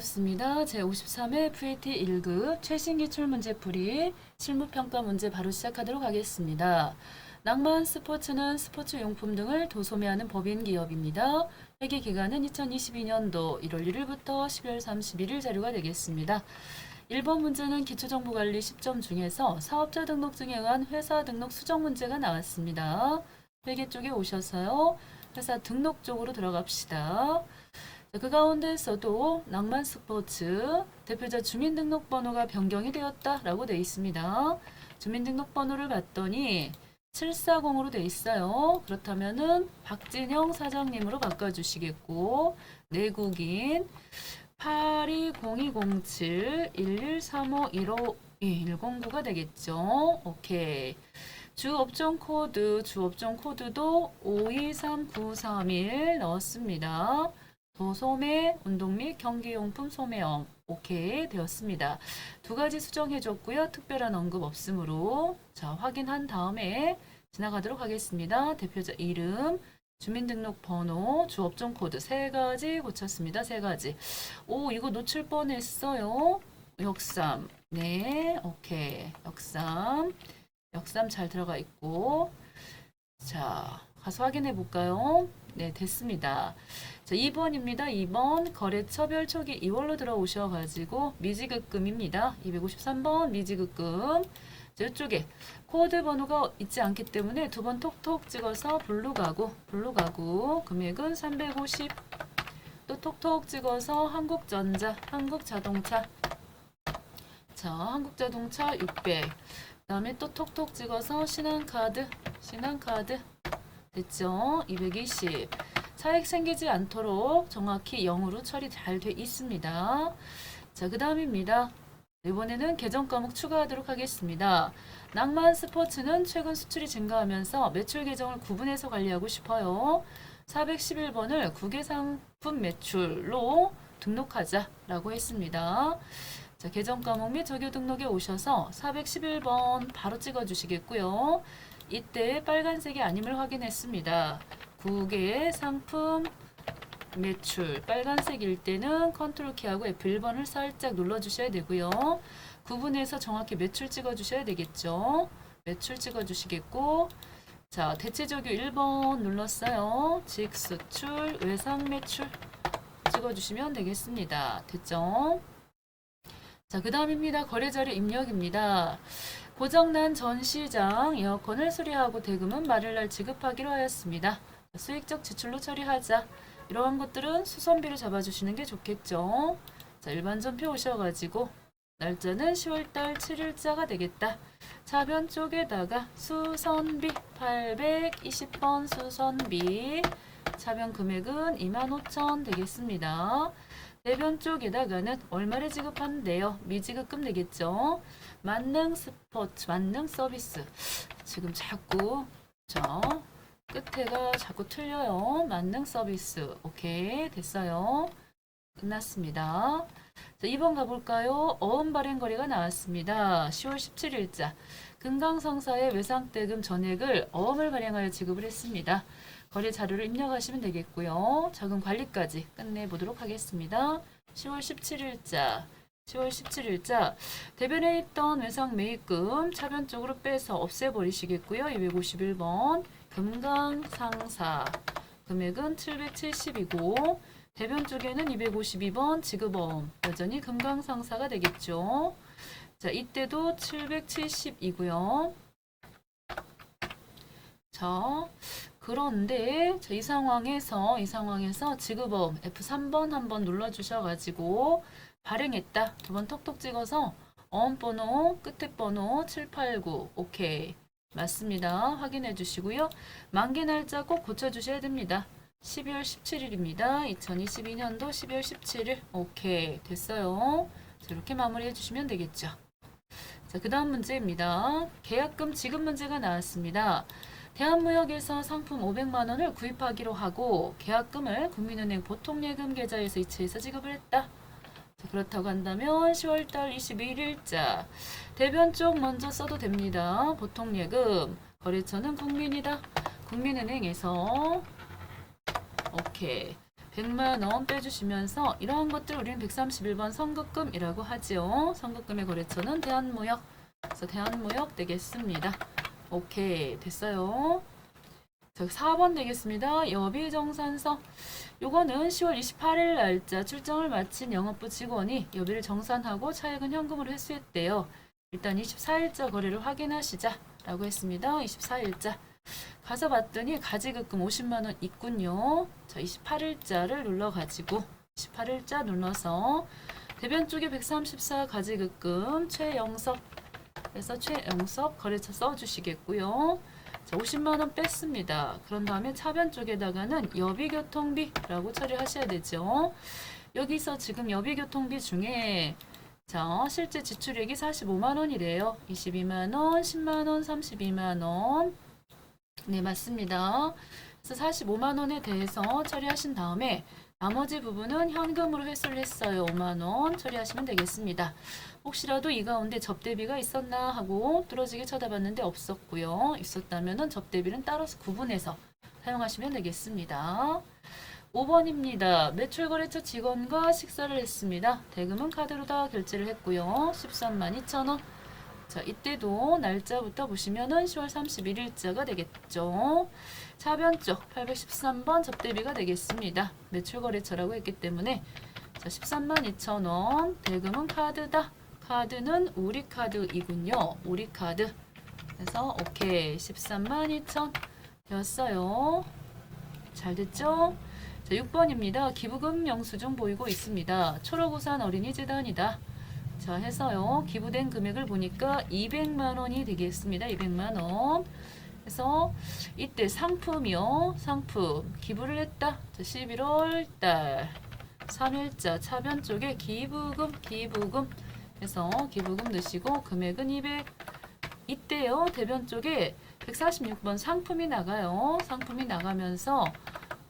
반갑습니다. 제53회 FAT 1급 최신 기출 문제 풀이 실무평가 문제 바로 시작하도록 하겠습니다. 낭만 스포츠는 스포츠 용품 등을 도소매하는 법인 기업입니다. 회계 기간은 2022년도 1월 1일부터 12월 31일 자료가 되겠습니다. 1번 문제는 기초정보관리 10점 중에서 사업자 등록증에 의한 회사 등록 수정 문제가 나왔습니다. 회계 쪽에 오셔서요. 회사 등록 쪽으로 들어갑시다. 자, 그 가운데서도 낭만 스포츠 대표자 주민등록번호가 변경이 되었다라고 되어 있습니다. 주민등록번호를 봤더니 740으로 되어 있어요. 그렇다면은 박진영 사장님으로 바꿔주시겠고 내국인 820207 113515 109가 되겠죠. 오케이. 주업종 코드, 주업종 코드도 523931 넣었습니다. 도소매, 운동 및 경기용품 소매업 오케이 되었습니다. 두 가지 수정해줬고요. 특별한 언급 없으므로 자 확인한 다음에 지나가도록 하겠습니다. 대표자 이름, 주민등록번호, 주업종 코드 세 가지 고쳤습니다. 세 가지. 오 이거 놓칠 뻔했어요. 역삼 네 오케이 역삼 역삼 잘 들어가 있고 자 가서 확인해 볼까요? 네 됐습니다. 자, 2번입니다. 2번 거래처별 초기 2월로 들어오셔가지고 미지급금입니다. 253번 미지급금. 자, 이쪽에 코드 번호가 있지 않기 때문에 두 번 톡톡 찍어서 블루 가구, 블루 가구 금액은 350. 또 톡톡 찍어서 한국전자, 한국자동차. 자, 한국자동차 600. 그다음에 또 톡톡 찍어서 신한카드, 신한카드. 됐죠? 220. 차익 생기지 않도록 정확히 0으로 처리 잘 돼 있습니다. 자, 그 다음입니다. 이번에는 계정 과목 추가하도록 하겠습니다. 낭만 스포츠는 최근 수출이 증가하면서 매출 계정을 구분해서 관리하고 싶어요. 411번을 국외상품 매출로 등록하자라고 했습니다. 자, 계정 과목 및 적요 등록에 오셔서 411번 바로 찍어 주시겠고요. 이때 빨간색이 아님을 확인했습니다. 국외 상품 매출 빨간색일 때는 컨트롤 키하고 F1번을 살짝 눌러 주셔야 되고요. 구분해서 정확히 매출 찍어 주셔야 되겠죠. 매출 찍어 주시겠고 자, 대체 적요 1번 눌렀어요. 직수출 외상 매출 찍어 주시면 되겠습니다. 됐죠? 자, 그 다음입니다. 거래자료 입력입니다. 고장난 전 시장 에어컨을 수리하고 대금은 말일날 지급하기로 하였습니다. 수익적 지출로 처리하자. 이러한 것들은 수선비를 잡아주시는 게 좋겠죠. 자, 일반 전표 오셔가지고 날짜는 10월달 7일자가 되겠다. 차변 쪽에다가 수선비 820번 수선비 차변 금액은 25,000 되겠습니다. 대변 쪽에다가는 얼마를 지급하는데요? 미지급금 되겠죠? 만능 스포츠, 만능 서비스. 지금 자꾸 저 끝에가 자꾸 틀려요. 만능 서비스. 오케이 됐어요. 끝났습니다. 자, 2번 가볼까요? 어음 발행 거래가 나왔습니다. 10월 17일자 금강성사의 외상대금 전액을 어음을 발행하여 지급을 했습니다. 거래 자료를 입력하시면 되겠고요. 자금 관리까지 끝내보도록 하겠습니다. 10월 17일자 10월 17일자 대변에 있던 외상 매입금 차변 쪽으로 빼서 없애버리시겠고요. 251번 금강상사 금액은 770이고 대변 쪽에는 252번 지급어음 여전히 금강상사가 되겠죠. 자 이때도 770이고요. 자 그런데 자, 이 상황에서 이 상황에서 지급어음 F3번 한번 눌러주셔가지고 발행했다. 두 번 톡톡 찍어서 어음 번호 끝에 번호 789 오케이. 맞습니다. 확인해 주시고요. 만기 날짜 꼭 고쳐 주셔야 됩니다. 12월 17일입니다. 2022년도 12월 17일. 오케이. 됐어요. 자, 이렇게 마무리 해 주시면 되겠죠. 자, 그 다음 문제입니다. 계약금 지급 문제가 나왔습니다. 대한무역에서 상품 500만 원을 구입하기로 하고 계약금을 국민은행 보통예금 계좌에서 이체해서 지급을 했다. 자, 그렇다고 한다면 10월달 21일자 대변 쪽 먼저 써도 됩니다. 보통예금 거래처는 국민이다. 국민은행에서 오케이 100만 원 빼주시면서 이러한 것들 우리는 131번 선급금이라고 하지요. 선급금의 거래처는 대한무역. 그래서 대한무역 되겠습니다. 오케이 됐어요. 자 4번 되겠습니다. 여비정산서. 요거는 10월 28일 날짜 출정을 마친 영업부 직원이 여비를 정산하고 차액은 현금으로 회수했대요. 일단 24일자 거래를 확인하시자 라고 했습니다. 24일자. 가서 봤더니 가지급금 50만 원 있군요. 자, 28일자를 눌러 가지고 28일자 눌러서 대변 쪽에 134 가지급금 최영섭 그래서 최영섭 거래처 써 주시겠고요. 자, 50만 원 뺐습니다. 그런 다음에 차변 쪽에다가는 여비교통비라고 처리하셔야 되죠. 여기서 지금 여비교통비 중에 자, 실제 지출액이 45만 원이래요. 22만 원, 10만 원, 32만 원. 네, 맞습니다. 그래서 45만 원에 대해서 처리하신 다음에 나머지 부분은 현금으로 회수를 했어요. 5만 원 처리하시면 되겠습니다. 혹시라도 이 가운데 접대비가 있었나 하고 뚫어지게 쳐다봤는데 없었고요. 있었다면은 접대비는 따로서 구분해서 사용하시면 되겠습니다. 5번입니다. 매출거래처 직원과 식사를 했습니다. 대금은 카드로 다 결제를 했고요. 13만 2천 원. 자, 이때도 날짜부터 보시면은 10월 31일자가 되겠죠. 차변 쪽 813번 접대비가 되겠습니다. 매출거래처라고 했기 때문에 자, 13만 2천 원. 대금은 카드다. 카드는 우리 카드이군요. 우리 카드. 그래서 오케이 13만 2천 되었어요. 잘 됐죠? 자, 6번입니다. 기부금 영수증 보이고 있습니다. 초록우산 어린이재단이다. 자, 해서요. 기부된 금액을 보니까 200만 원이 되겠습니다. 200만 원. 그래서 이때 상품이요. 상품 기부를 했다. 자, 11월 달 3일자 차변 쪽에 기부금 기부금 해서 기부금 넣으시고 금액은 200 이때요. 대변 쪽에 146번 상품이 나가요. 상품이 나가면서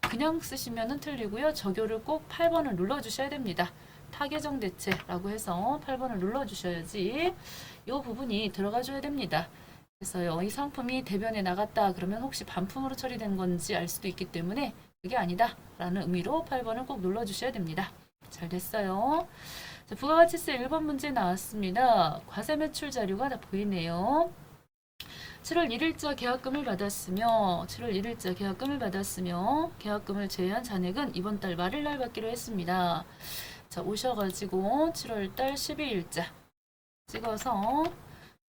그냥 쓰시면은 틀리고요. 적요를 꼭 8번을 눌러 주셔야 됩니다. 타계정 대체라고 해서 8번을 눌러 주셔야지 이 부분이 들어가 줘야 됩니다. 그래서요. 이 상품이 대변에 나갔다 그러면 혹시 반품으로 처리된 건지 알 수도 있기 때문에 그게 아니다 라는 의미로 8번을 꼭 눌러 주셔야 됩니다. 잘 됐어요. 자, 부가가치세 1번 문제 나왔습니다. 과세 매출 자료가 다 보이네요. 7월 1일자 계약금을 받았으며 7월 1일자 계약금을 받았으며 계약금을 제외한 잔액은 이번 달 말일 날 받기로 했습니다. 자 오셔가지고 7월 달 12일자 찍어서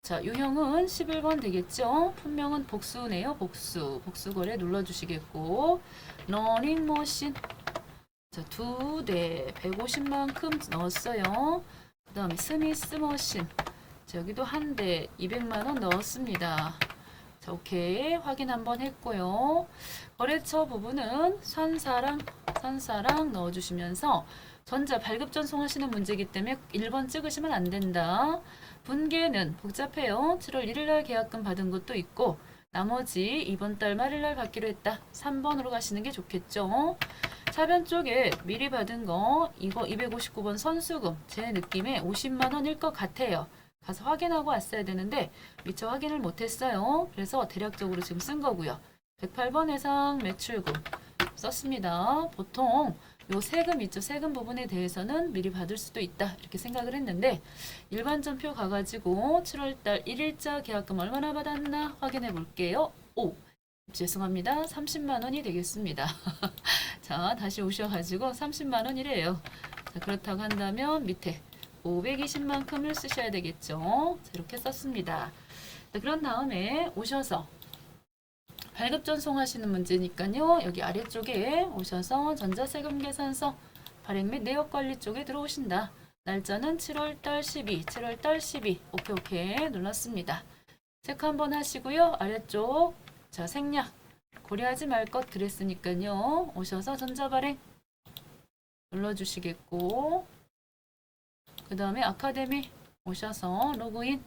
자 유형은 11번 되겠죠. 분명은 복수네요. 복수 복수 거래 눌러주시겠고 러닝머신 자 두 대 150만큼 넣었어요. 그 다음에 스미스 머신 자, 여기도 한 대 200만 원 넣었습니다. 자, 오케이. 확인 한번 했고요. 거래처 부분은 산사랑 산사랑 넣어 주시면서 전자 발급 전송하시는 문제이기 때문에 1번 찍으시면 안 된다. 분계는 복잡해요. 7월 1일 날 계약금 받은 것도 있고 나머지 이번 달 말일 날 받기로 했다. 3번으로 가시는 게 좋겠죠. 차변 쪽에 미리 받은 거 이거 259번 선수금 제 느낌에 50만 원일 것 같아요. 가서 확인하고 왔어야 되는데 미처 확인을 못했어요. 그래서 대략적으로 지금 쓴 거고요. 108번 해상 매출금 썼습니다. 보통 요 세금 있죠. 세금 부분에 대해서는 미리 받을 수도 있다. 이렇게 생각을 했는데 일반 전표 가가지고 7월달 1일자 계약금 얼마나 받았나 확인해 볼게요. 오! 죄송합니다. 30만 원이 되겠습니다. 자, 다시 오셔가지고 30만 원이래요. 자, 그렇다고 한다면 밑에 520만큼을 쓰셔야 되겠죠. 자, 이렇게 썼습니다. 자, 그런 다음에 오셔서 발급 전송하시는 문제니까요. 여기 아래쪽에 오셔서 전자세금 계산서 발행 및 내역 관리 쪽에 들어오신다. 날짜는 7월달 12, 7월달 12. 오케이 오케이 눌렀습니다. 체크 한번 하시고요. 아래쪽 자 생략 고려하지 말 것 그랬으니까요. 오셔서 전자발행 눌러주시겠고 그 다음에 아카데미 오셔서 로그인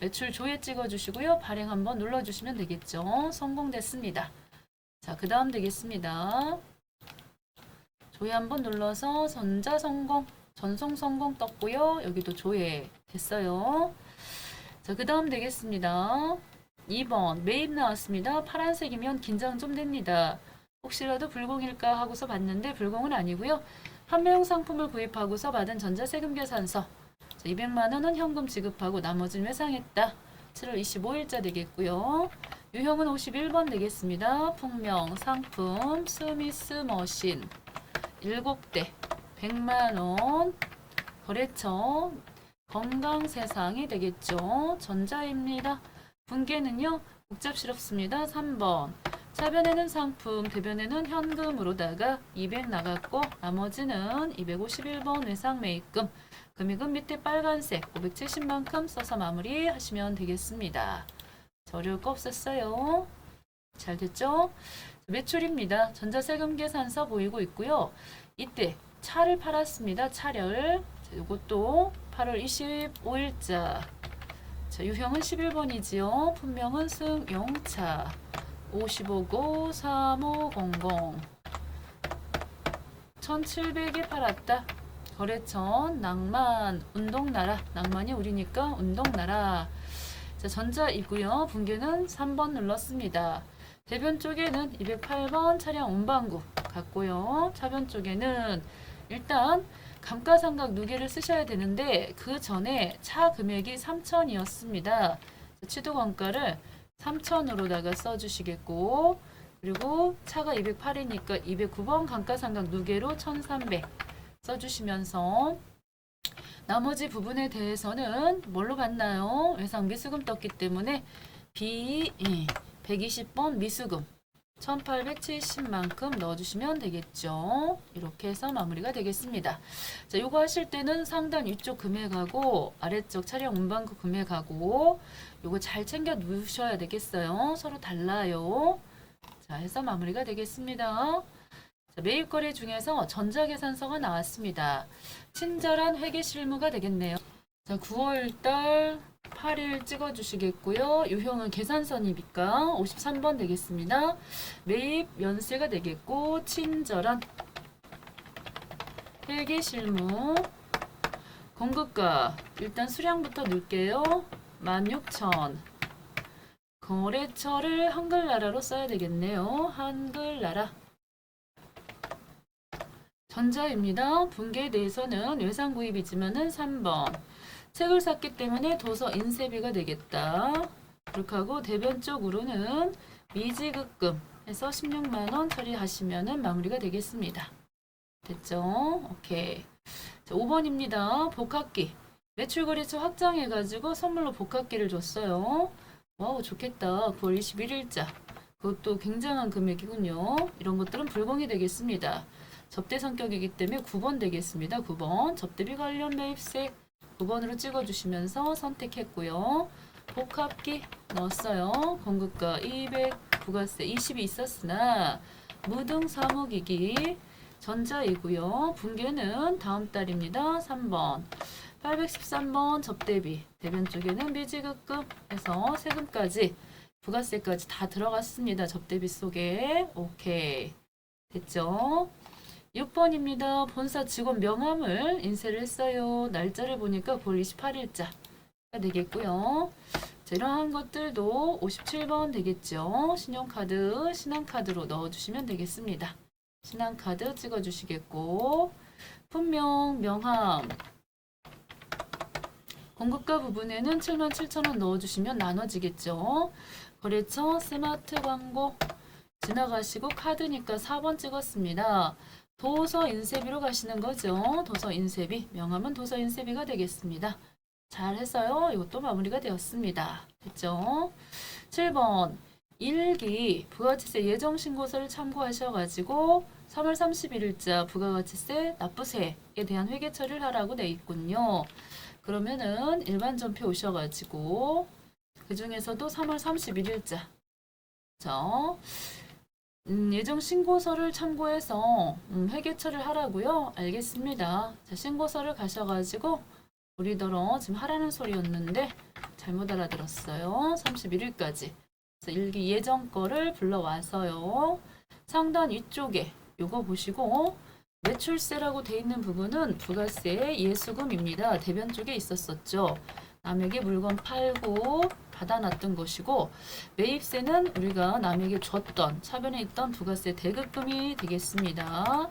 매출 조회 찍어주시고요. 발행 한번 눌러주시면 되겠죠. 성공됐습니다. 자, 그 다음 되겠습니다. 조회 한번 눌러서 전자 성공, 전송 성공 떴고요. 여기도 조회 됐어요. 자, 그 다음 되겠습니다. 2번 매입 나왔습니다. 파란색이면 긴장 좀 됩니다. 혹시라도 불공일까 하고서 봤는데 불공은 아니고요. 판매용 상품을 구입하고서 받은 전자세금 계산서 200만 원은 현금 지급하고 나머지는 외상했다. 7월 25일자 되겠고요. 유형은 51번 되겠습니다. 풍명, 상품, 스미스 머신 7대 100만 원 거래처 건강세상이 되겠죠. 전자입니다. 분계는요. 복잡스럽습니다. 3번 차변에는 상품, 대변에는 현금으로다가 200 나갔고 나머지는 251번 외상 매입금 금액은 밑에 빨간색 570만큼 써서 마무리하시면 되겠습니다. 자, 어려울 거 없었어요. 잘 됐죠? 매출입니다. 전자세금 계산서 보이고 있고요. 이때 차를 팔았습니다. 차를 자, 이것도 8월 25일자 자, 유형은 11번이지요. 분명은 승용차. 55고 3500 1700에 팔았다. 거래처 낭만 운동나라. 낭만이 우리니까 운동나라. 자 전자이고요. 분계는 3번 눌렀습니다. 대변 쪽에는 208번 차량 운반구 같고요. 차변 쪽에는 일단 감가상각 누계를 쓰셔야 되는데 그 전에 차 금액이 3천이었습니다 취득 원가를 3천으로다가 써주시겠고 그리고 차가 208이니까 209번 감가상각 누계로 1300 써주시면서 나머지 부분에 대해서는 뭘로 봤나요? 외상 미수금 떴기 때문에 B 120번 미수금 1870만큼 넣어주시면 되겠죠. 이렇게 해서 마무리가 되겠습니다. 자, 요거 하실 때는 상단 위쪽 금액하고 아래쪽 차량 운반구 금액하고 요거 잘 챙겨 놓으셔야 되겠어요. 서로 달라요. 자, 해서 마무리가 되겠습니다. 자, 매입 거래 중에서 전자계산서가 나왔습니다. 친절한 회계 실무가 되겠네요. 자, 9월달 8일 찍어주시겠고요. 유형은 계산서니까 53번 되겠습니다. 매입 연세가 되겠고 친절한 회계 실무 공급가 일단 수량부터 넣을게요. 16,000 거래처를 한글나라로 써야 되겠네요. 한글나라 전자입니다. 분계에 대해서는 외상 구입이지만은 3번. 책을 샀기 때문에 도서 인쇄비가 되겠다. 그렇게 하고 대변 쪽으로는 미지급금 해서 16만 원 처리하시면은 마무리가 되겠습니다. 됐죠? 오케이. 자, 5번입니다. 복합기. 매출 거래처 확장해 가지고 선물로 복합기를 줬어요. 와우, 좋겠다. 9월 21일자. 그것도 굉장한 금액이군요. 이런 것들은 불공이 되겠습니다. 접대 성격이기 때문에 9번 되겠습니다. 9번 접대비 관련 매입세 9번으로 찍어주시면서 선택했고요. 복합기 넣었어요. 공급가 200, 부가세 20이 있었으나 무등 사무기기 전자이고요. 분계는 다음 달입니다. 3번 813번 접대비 대변 쪽에는 미지급금 해서 세금까지 부가세까지 다 들어갔습니다. 접대비 속에 오케이 됐죠? 6번입니다. 본사 직원 명함을 인쇄를 했어요. 날짜를 보니까 9월 28일자가 되겠고요. 자, 이러한 것들도 57번 되겠죠. 신용카드, 신한카드로 넣어주시면 되겠습니다. 신한카드 찍어주시겠고 분명 명함 공급가 부분에는 77,000원 넣어주시면 나눠지겠죠. 거래처 스마트 광고 지나가시고 카드니까 4번 찍었습니다. 도서 인쇄비로 가시는 거죠. 도서 인쇄비. 명함은 도서 인쇄비가 되겠습니다. 잘 했어요. 이것도 마무리가 되었습니다. 됐죠? 7번. 일기 부가가치세 예정신고서를 참고하셔가지고 3월 31일자 부가가치세 납부세에 대한 회계 처리를 하라고 돼 있군요. 그러면은 일반 전표 오셔가지고 그 중에서도 3월 31일자 자, 음, 예정 신고서를 참고해서 음, 회계처를 하라고요. 알겠습니다. 자, 신고서를 가셔가지고 우리더러 지금 하라는 소리였는데 잘못 알아들었어요. 31일까지. 일기 예정 거를 불러와서요. 상단 위쪽에 요거 보시고 매출세라고 돼 있는 부분은 부가세 예수금입니다. 대변 쪽에 있었었죠. 남에게 물건 팔고 받아놨던 것이고 매입세는 우리가 남에게 줬던 차변에 있던 부가세 대급금이 되겠습니다.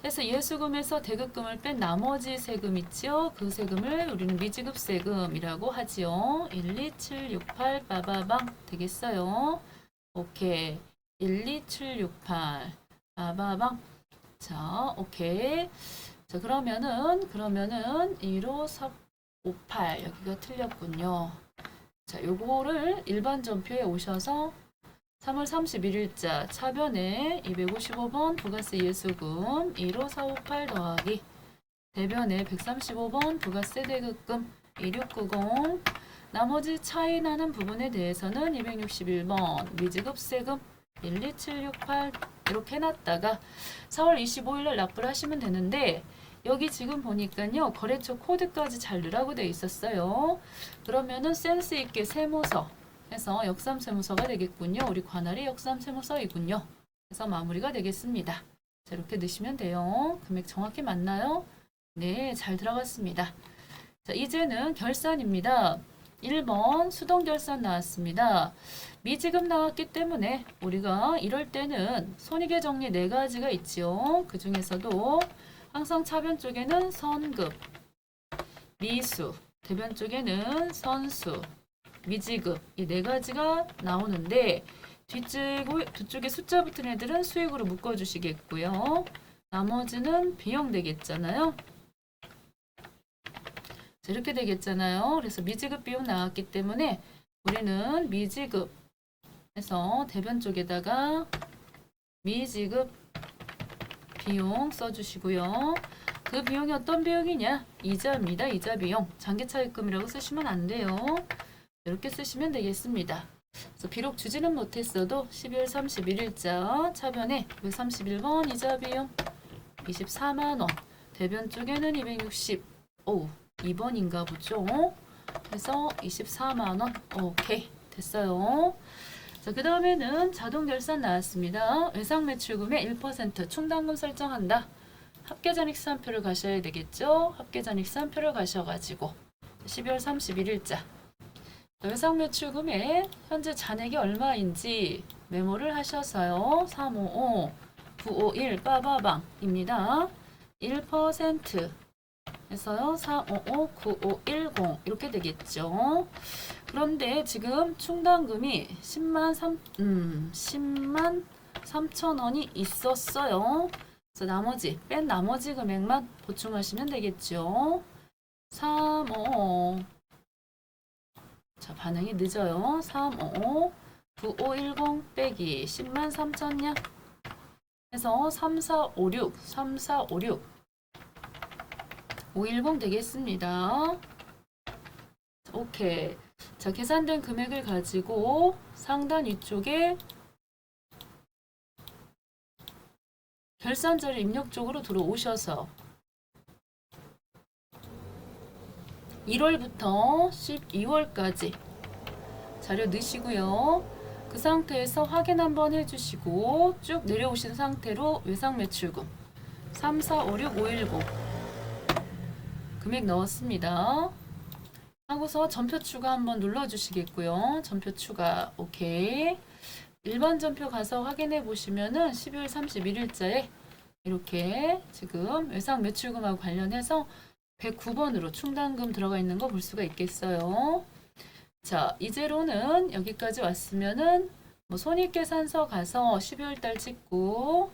그래서 예수금에서 대급금을 뺀 나머지 세금 있죠? 그 세금을 우리는 미지급 세금이라고 하지요. 1, 2, 7, 6, 8 빠바방 되겠어요. 오케이. 1, 2, 7, 6, 8 빠바방 자, 오케이. 자, 그러면은 그러면은 1호 4 5, 8 여기가 틀렸군요. 자, 요거를 일반 전표에 오셔서 3월 31일자 차변에 255번 부가세 예수금 15458 더하기 대변에 135번 부가세 대급금 2690 나머지 차이 나는 부분에 대해서는 261번 미지급 세금 12768 이렇게 해놨다가 4월 25일 날 납부를 하시면 되는데 여기 지금 보니까요 거래처 코드까지 잘 넣으라고 돼 있었어요 그러면은 센스 있게 세무서 해서 역삼 세무서가 되겠군요. 우리 관할이 역삼 세무서이군요. 그래서 마무리가 되겠습니다. 자, 이렇게 넣으시면 돼요. 금액 정확히 맞나요? 네, 잘 들어갔습니다. 자, 이제는 결산입니다. 1번 수동 결산 나왔습니다. 미지급 나왔기 때문에 우리가 이럴 때는 손익의 정리 네 가지가 있지요. 그 중에서도 항상 차변 쪽에는 선급, 미수, 대변 쪽에는 선수, 미지급 이 네 가지가 나오는데 뒤쪽, 뒤쪽에 숫자 붙은 애들은 수익으로 묶어주시겠고요. 나머지는 비용 되겠잖아요. 자, 이렇게 되겠잖아요. 그래서 미지급 비용 나왔기 때문에 우리는 미지급 해서 대변 쪽에다가 미지급 비용 써주시고요. 그 비용이 어떤 비용이냐? 이자입니다. 이자 비용. 장기차입금이라고 쓰시면 안 돼요. 이렇게 쓰시면 되겠습니다. 그래서 비록 주지는 못했어도 12월 31일자 차변에 131번 이자 비용 24만 원 대변 쪽에는 260 오, 2번인가 보죠. 그래서 24만 원 오케이 됐어요. 자, 그 다음에는 자동 결산 나왔습니다. 외상 매출금의 1% 충당금 설정한다. 합계잔익산표를 가셔야 되겠죠. 합계잔익산표를 가셔가지고 12월 31일자 외상 매출금의 현재 잔액이 얼마인지 메모를 하셔서요. 355 951 빠바방입니다. 1% 해서요. 455 9510 이렇게 되겠죠. 그런데 지금 충당금이 10만 3 음, 10만 3천 원이 있었어요. 그래서 나머지 뺀 나머지 금액만 보충하시면 되겠죠. 355 자, 반응이 늦어요. 355 9510 빼기 10만 3천냐 해서 3456 3456 510 되겠습니다. 자, 오케이. 자, 계산된 금액을 가지고 상단 위쪽에 결산자료 입력 쪽으로 들어오셔서 1월부터 12월까지 자료 넣으시고요. 그 상태에서 확인 한번 해주시고 쭉 내려오신 상태로 외상 매출금 3, 4, 5, 6, 5, 1, 9 금액 넣었습니다. 하고서 전표 추가 한번 눌러주시겠고요. 전표 추가 오케이. 일반 전표 가서 확인해 보시면은 12월 31일자에 이렇게 지금 외상 매출금하고 관련해서 109번으로 충당금 들어가 있는 거 볼 수가 있겠어요. 자, 이제로는 여기까지 왔으면은 뭐 손익계산서 가서 12월 달 찍고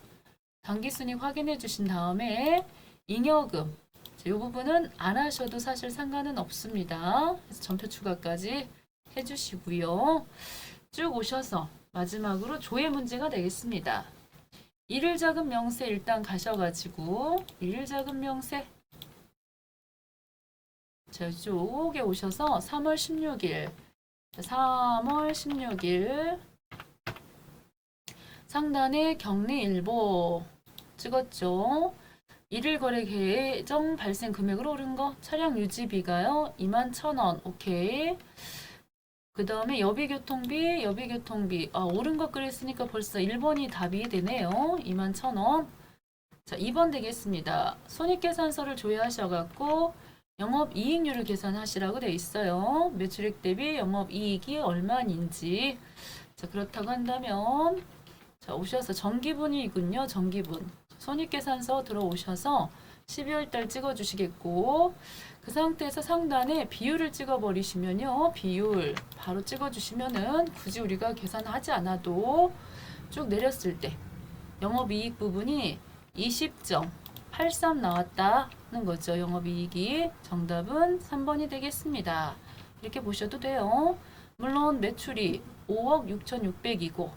당기순익 확인해 주신 다음에 잉여금 이 부분은 안 하셔도 사실 상관은 없습니다. 그래서 전표 추가까지 해주시고요. 쭉 오셔서 마지막으로 조회 문제가 되겠습니다. 일일 자금 명세 일단 가셔가지고 일일 자금 명세 자, 이쪽에 오셔서 3월 16일 3월 16일 상단에 격리일보 찍었죠. 일일 거래 계정 발생 금액으로 오른 거 차량 유지비가요 2만 1,000원 오케이 그 다음에 여비교통비 여비교통비 아 오른 거 그랬으니까 벌써 1번이 답이 되네요 2만 1,000원 자 2번 되겠습니다 손익계산서를 조회하셔갖고 영업이익률을 계산하시라고 돼 있어요. 매출액 대비 영업이익이 얼마인지. 자, 그렇다고 한다면 자, 오셔서 정기분이군요. 정기분. 손익계산서 들어오셔서 12월 달 찍어 주시겠고 그 상태에서 상단에 비율을 찍어 버리시면요. 비율 바로 찍어 주시면은 굳이 우리가 계산하지 않아도 쭉 내렸을 때 영업이익 부분이 20.83 나왔다는 거죠. 영업이익이 정답은 3번이 되겠습니다. 이렇게 보셔도 돼요. 물론 매출이 5억 6,600이고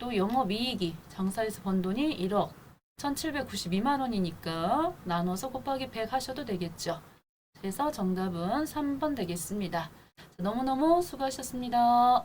또 영업이익이 장사에서 번 돈이 1억 1,792만 원이니까 나눠서 곱하기 100 하셔도 되겠죠. 그래서 정답은 3번 되겠습니다. 자, 너무너무 수고하셨습니다.